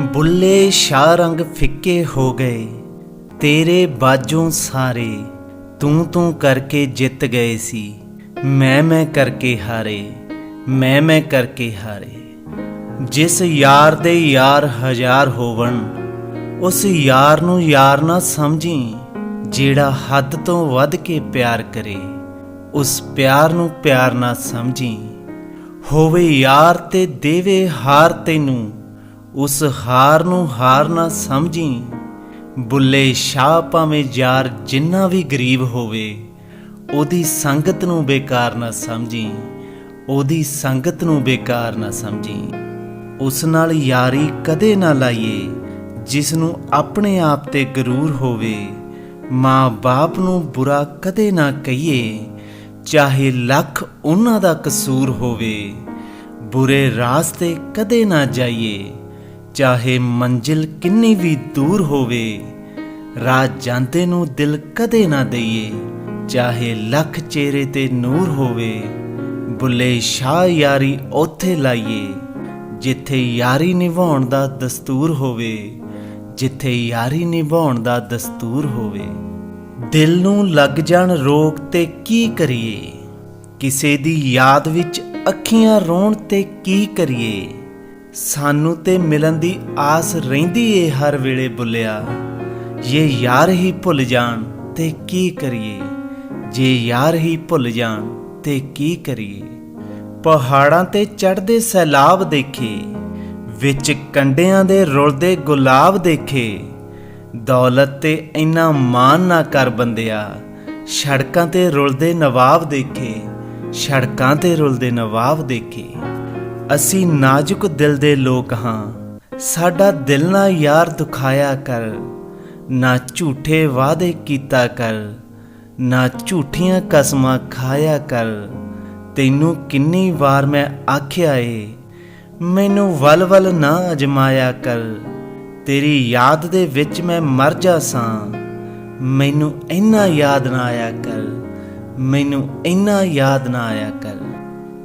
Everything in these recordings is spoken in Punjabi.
ਬੁੱਲੇ ਸ਼ਾਹ ਰੰਗ ਫਿੱਕੇ ਹੋ ਗਏ, ਤੇਰੇ ਬਾਜੋਂ ਸਾਰੇ ਤੂੰ ਤੂੰ ਕਰਕੇ ਜਿੱਤ ਗਏ ਸੀ। ਮੈਂ ਮੈਂ ਕਰਕੇ ਹਾਰੇ, ਮੈਂ ਮੈਂ ਕਰਕੇ ਹਾਰੇ। ਜਿਸ ਯਾਰ ਦੇ ਯਾਰ ਹਜ਼ਾਰ ਹੋਵਣ, ਉਸ ਯਾਰ ਨੂੰ ਯਾਰ ਨਾ ਸਮਝੀ, ਜਿਹੜਾ ਹੱਦ ਤੋਂ ਵੱਧ ਕੇ ਪਿਆਰ ਕਰੇ, ਉਸ ਪਿਆਰ ਨੂੰ ਪਿਆਰ ਨਾ ਸਮਝੀ। ਹੋਵੇ ਯਾਰ ਤੇ ਦੇਵੇ ਹਾਰ ਤੈਨੂੰ ਉਸ ਹਾਰ ਨੂੰ ਹਾਰ ਨਾ ਸਮਝੀ। ਬੁੱਲੇ ਸ਼ਾਹ ਭਾਵੇਂ ਯਾਰ ਜਿੰਨਾ ਵੀ ਗਰੀਬ ਹੋਵੇ, ਉਹਦੀ ਸੰਗਤ ਨੂੰ ਬੇਕਾਰ ਨਾ ਸਮਝੀ। ਉਹਦੀ ਸੰਗਤ ਨੂੰ ਬੇਕਾਰ ਨਾ ਸਮਝੀ। ਉਸ ਨਾਲ ਯਾਰੀ ਕਦੇ ਨਾ ਲਾਈਏ, ਜਿਸ ਨੂੰ ਆਪਣੇ ਆਪ ਤੇ ਗਰੂਰ ਹੋਵੇ। ਮਾਂ-ਬਾਪ ਨੂੰ ਬੁਰਾ ਕਦੇ ਨਾ ਕਹੀਏ, ਚਾਹੇ ਲੱਖ ਉਹਨਾਂ ਦਾ ਕਸੂਰ ਹੋਵੇ। ਬੁਰੇ ਰਾਸਤੇ ਕਦੇ ਨਾ ਜਾਈਏ। ਚਾਹੇ ਮੰਜ਼ਿਲ ਕਿੰਨੀ ਵੀ ਦੂਰ ਹੋਵੇ, ਰਾਹ ਜਾਂਦੇ ਨੂੰ ਦਿਲ ਕਦੇ ਨਾ ਦਈਏ। ਚਾਹੇ ਲੱਖ ਚਿਹਰੇ ਤੇ ਨੂਰ ਹੋਵੇ, ਬੁੱਲੇ ਸ਼ਾਹ ਯਾਰੀ ਉੱਥੇ ਲਾਈਏ। ਜਿੱਥੇ ਯਾਰੀ ਨਿਭਾਉਣ ਦਾ ਦਸਤੂਰ ਹੋਵੇ, ਜਿੱਥੇ ਯਾਰੀ ਨਿਭਾਉਣ ਦਾ ਦਸਤੂਰ ਹੋਵੇ। ਦਿਲ ਨੂੰ ਲੱਗ ਜਾਣ ਰੋਗ ਤੇ ਕੀ ਕਰੀਏ? ਕਿਸੇ ਦੀ ਯਾਦ ਵਿੱਚ ਅੱਖੀਆਂ ਰੋਣ ਤੇ ਕੀ ਕਰੀਏ? ਸਾਨੂੰ ਤੇ ਮਿਲਣ ਦੀ ਆਸ ਰਹਿੰਦੀ ਏ ਹਰ ਵੇਲੇ ਬੁੱਲਿਆ। ਇਹ ਯਾਰ ਹੀ ਭੁੱਲ ਜਾਣ ਤੇ ਕੀ ਕਰੀਏ? ਜੇ ਯਾਰ ਹੀ ਭੁੱਲ ਜਾਣ ਤੇ ਕੀ ਕਰੀਏ? ਪਹਾੜਾਂ ਤੇ ਚੜ੍ਹਦੇ ਸੈਲਾਬ ਦੇਖੇ, ਵਿੱਚ ਕੰਡਿਆਂ ਦੇ ਰੁਲਦੇ ਗੁਲਾਬ ਦੇਖੇ। ਦੌਲਤ ਤੇ ਇੰਨਾ ਮਾਨ ਨਾ ਕਰ ਬੰਦਿਆ, ਸੜਕਾਂ ਤੇ ਰੁਲਦੇ ਨਵਾਬ ਦੇਖੇ, ਸੜਕਾਂ ਤੇ ਰੁਲਦੇ ਨਵਾਬ ਦੇਖੇ। ਅਸੀਂ ਨਾਜ਼ੁਕ ਦਿਲ ਦੇ ਲੋਕ ਹਾਂ। ਸਾਡਾ ਦਿਲ ਨਾ ਯਾਰ ਦੁਖਾਇਆ ਕਰ, ਨਾ ਝੂਠੇ ਵਾਅਦੇ ਕੀਤਾ ਕਰ, ਨਾ ਝੂਠੀਆਂ ਕਸਮਾਂ ਖਾਇਆ ਕਰ। ਤੈਨੂੰ ਕਿੰਨੀ ਵਾਰ ਮੈਂ ਆਖਿਆ ਏ, ਮੈਨੂੰ ਵਲ-ਵਲ ਨਾ ਅਜਮਾਇਆ ਕਰ। ਤੇਰੀ ਯਾਦ ਦੇ ਵਿੱਚ ਮੈਂ ਮਰ ਜਾ ਸਾਂ, ਮੈਨੂੰ ਇੰਨਾ ਯਾਦ ਨਾ ਆਇਆ ਕਰ, ਮੈਨੂੰ ਇੰਨਾ ਯਾਦ ਨਾ ਆਇਆ ਕਰ।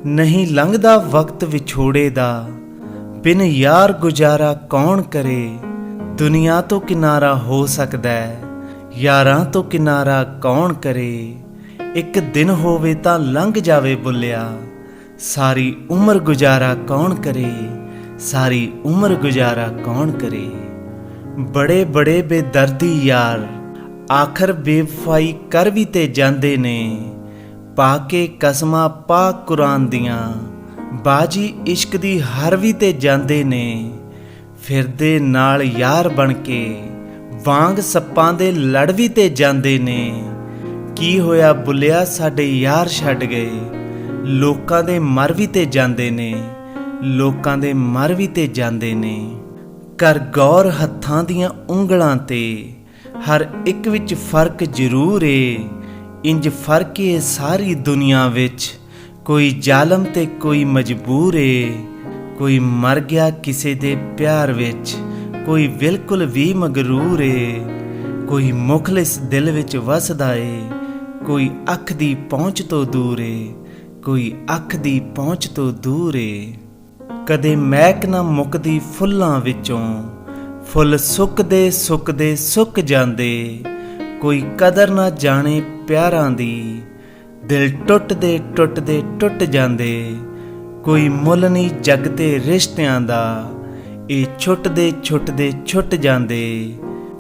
ਨਹੀਂ ਲੰਘਦਾ ਵਕਤ ਵਿਛੋੜੇ ਦਾ, ਬਿਨ ਯਾਰ ਗੁਜ਼ਾਰਾ ਕੌਣ ਕਰੇ? ਦੁਨੀਆ ਤੋਂ ਕਿਨਾਰਾ ਹੋ ਸਕਦਾ ਹੈ, ਯਾਰਾਂ ਤੋਂ ਕਿਨਾਰਾ ਕੌਣ ਕਰੇ? ਇੱਕ ਦਿਨ ਹੋਵੇ ਤਾਂ ਲੰਘ ਜਾਵੇ ਬੁੱਲਿਆ, ਸਾਰੀ ਉਮਰ ਗੁਜ਼ਾਰਾ ਕੌਣ ਕਰੇ? ਸਾਰੀ ਉਮਰ ਗੁਜ਼ਾਰਾ ਕੌਣ ਕਰੇ? ਬੜੇ ਬੜੇ ਬੇਦਰਦੀ ਯਾਰ, ਆਖਰ ਬੇਵਫਾਈ ਕਰ ਵੀ ਤੇ ਜਾਂਦੇ ਨੇ। ਪਾ ਕੇ ਕਸਮਾਂ ਪਾ ਕੁਰਾਨ ਦੀਆਂ। ਬਾਜੀ ਇਸ਼ਕ ਦੀ ਹਰ ਵੀ ਤੇ ਜਾਂਦੇ ਨੇ। ਫਿਰਦੇ ਨਾਲ ਯਾਰ ਬਣ ਕੇ ਵਾਂਗ ਸੱਪਾਂ ਦੇ ਲੜਵੀ ਤੇ ਜਾਂਦੇ ਨੇ। ਕੀ ਹੋਇਆ ਬੁੱਲਿਆ ਸਾਡੇ ਯਾਰ ਛੱਡ ਗਏ। ਲੋਕਾਂ ਦੇ ਮਰਵੀ ਤੇ ਜਾਂਦੇ ਨੇ। ਲੋਕਾਂ ਦੇ ਮਰਵੀ ਤੇ ਜਾਂਦੇ ਨੇ। ਕਰ ਗੌਰ ਹੱਥਾਂ ਦੀਆਂ ਉਂਗਲਾਂ ਤੇ ਹਰ ਇੱਕ ਵਿੱਚ ਫ਼ਰਕ ਜ਼ਰੂਰ ਏ। ਇੰਜ ਫ਼ਰਕ ਏ ਸਾਰੀ ਦੁਨੀਆ ਵਿੱਚ। ਕੋਈ ਜ਼ਾਲਮ ਤੇ ਕੋਈ ਮਜਬੂਰ ਏ। ਕੋਈ ਮਰ ਗਿਆ ਕਿਸੇ ਦੇ ਪਿਆਰ ਵਿੱਚ। ਕੋਈ ਬਿਲਕੁਲ ਵੀ ਮਗਰੂਰ ਏ। ਕੋਈ ਮੁਖਲਿਸ ਦਿਲ ਵਿੱਚ ਵਸਦਾ ਏ। ਕੋਈ ਅੱਖ ਦੀ ਪਹੁੰਚ ਤੋਂ ਦੂਰ ਏ। ਕੋਈ ਅੱਖ ਦੀ ਪਹੁੰਚ ਤੋਂ ਦੂਰ ਏ। ਕਦੇ ਮਹਿਕ ਨਾ ਮੁੱਕਦੀ ਫੁੱਲਾਂ ਵਿੱਚੋਂ। ਫੁੱਲ ਸੁੱਕਦੇ ਸੁੱਕਦੇ ਸੁੱਕ ਜਾਂਦੇ। ਕੋਈ ਕਦਰ ਨਾ ਜਾਣੇ ਪਿਆਰਾਂ ਦੀ। ਦਿਲ ਟੁੱਟਦੇ ਟੁੱਟਦੇ ਟੁੱਟ ਜਾਂਦੇ। ਕੋਈ ਮੁੱਲ ਨਹੀਂ ਜਗ ਤੇ ਰਿਸ਼ਤਿਆਂ ਦਾ। ਇਹ ਛੁੱਟਦੇ ਛੁੱਟਦੇ ਛੁੱਟ ਜਾਂਦੇ।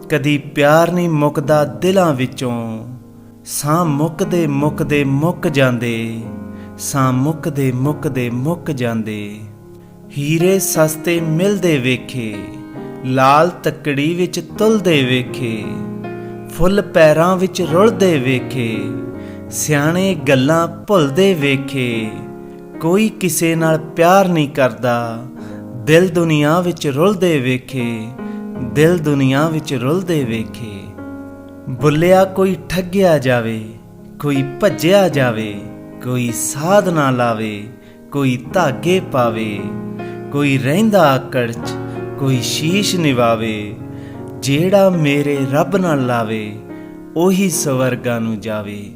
ਕਦੀ ਪਿਆਰ ਨਹੀਂ ਮੁੱਕਦਾ ਦਿਲਾਂ ਵਿੱਚੋਂ। ਸਾਹ ਮੁੱਕਦੇ ਮੁੱਕਦੇ ਮੁੱਕ ਜਾਂਦੇ। ਸਾਹ ਮੁੱਕਦੇ ਮੁੱਕਦੇ ਮੁੱਕ ਜਾਂਦੇ। ਹੀਰੇ ਸਸਤੇ ਮਿਲਦੇ ਵੇਖੇ। ਲਾਲ ਤੱਕੜੀ ਵਿੱਚ ਤੁਲਦੇ ਵੇਖੇ। ਫੁੱਲ ਪੈਰਾਂ ਵਿੱਚ ਰੁਲਦੇ ਵੇਖੇ, ਸਿਆਣੇ ਗੱਲਾਂ ਭੁੱਲਦੇ ਵੇਖੇ। ਕੋਈ ਕਿਸੇ ਨਾਲ ਪਿਆਰ ਨਹੀਂ ਕਰਦਾ, ਦਿਲ ਦੁਨੀਆ ਵਿੱਚ ਰੁਲਦੇ ਵੇਖੇ, ਦਿਲ ਦੁਨੀਆ ਵਿੱਚ ਰੁਲਦੇ ਵੇਖੇ। ਬੁੱਲਿਆ ਕੋਈ ਠੱਗਿਆ ਜਾਵੇ, ਕੋਈ ਭੱਜਿਆ ਜਾਵੇ, ਕੋਈ ਸਾਧ ਨਾ ਲਾਵੇ, ਕੋਈ ਧਾਗੇ ਪਾਵੇ। ਕੋਈ ਰਹਿੰਦਾ ਆਕੜ ਚ, ਕੋਈ ਸ਼ੀਸ਼ ਨਿਵਾਵੇ। ਜਿਹੜਾ ਮੇਰੇ ਰੱਬ ਨਾਲ ਲਾਵੇ, ਉਹੀ ਸਵਰਗਾਂ ਨੂੰ ਜਾਵੇ,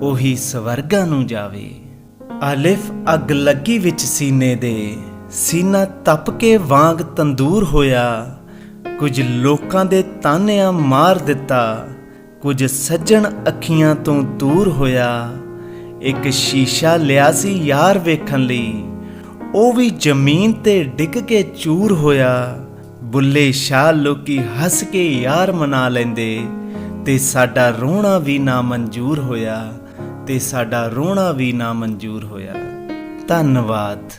ਉਹੀ ਸਵਰਗਾਂ ਨੂੰ ਜਾਵੇ। ਅਲਿਫ ਅੱਗ ਲੱਗੀ ਵਿੱਚ ਸੀਨੇ ਦੇ, ਸੀਨਾ ਤਪ ਕੇ ਵਾਂਗ ਤੰਦੂਰ ਹੋਇਆ। ਕੁਝ ਲੋਕਾਂ ਦੇ ਤਾਨਿਆਂ ਮਾਰ ਦਿੱਤਾ, ਕੁਝ ਸੱਜਣ ਅੱਖੀਆਂ ਤੋਂ ਦੂਰ ਹੋਇਆ। ਇੱਕ ਸ਼ੀਸ਼ਾ ਲਿਆ ਸੀ ਯਾਰ ਵੇਖਣ ਲਈ, ਉਹ ਵੀ ਜ਼ਮੀਨ ਤੇ ਡਿੱਗ ਕੇ ਚੂਰ ਹੋਇਆ। ਬੁੱਲੇ ਸ਼ਾਹ ਲੋਕੀ ਹੱਸ ਕੇ ਯਾਰ ਮਨਾ ਲੈਂਦੇ। ਤੇ ਸਾਡਾ ਰੋਣਾ ਵੀ ਨਾ ਮਨਜ਼ੂਰ ਹੋਇਆ, ਤੇ ਸਾਡਾ ਰੋਣਾ ਵੀ ਨਾ ਮਨਜ਼ੂਰ ਹੋਇਆ। ਧੰਨਵਾਦ।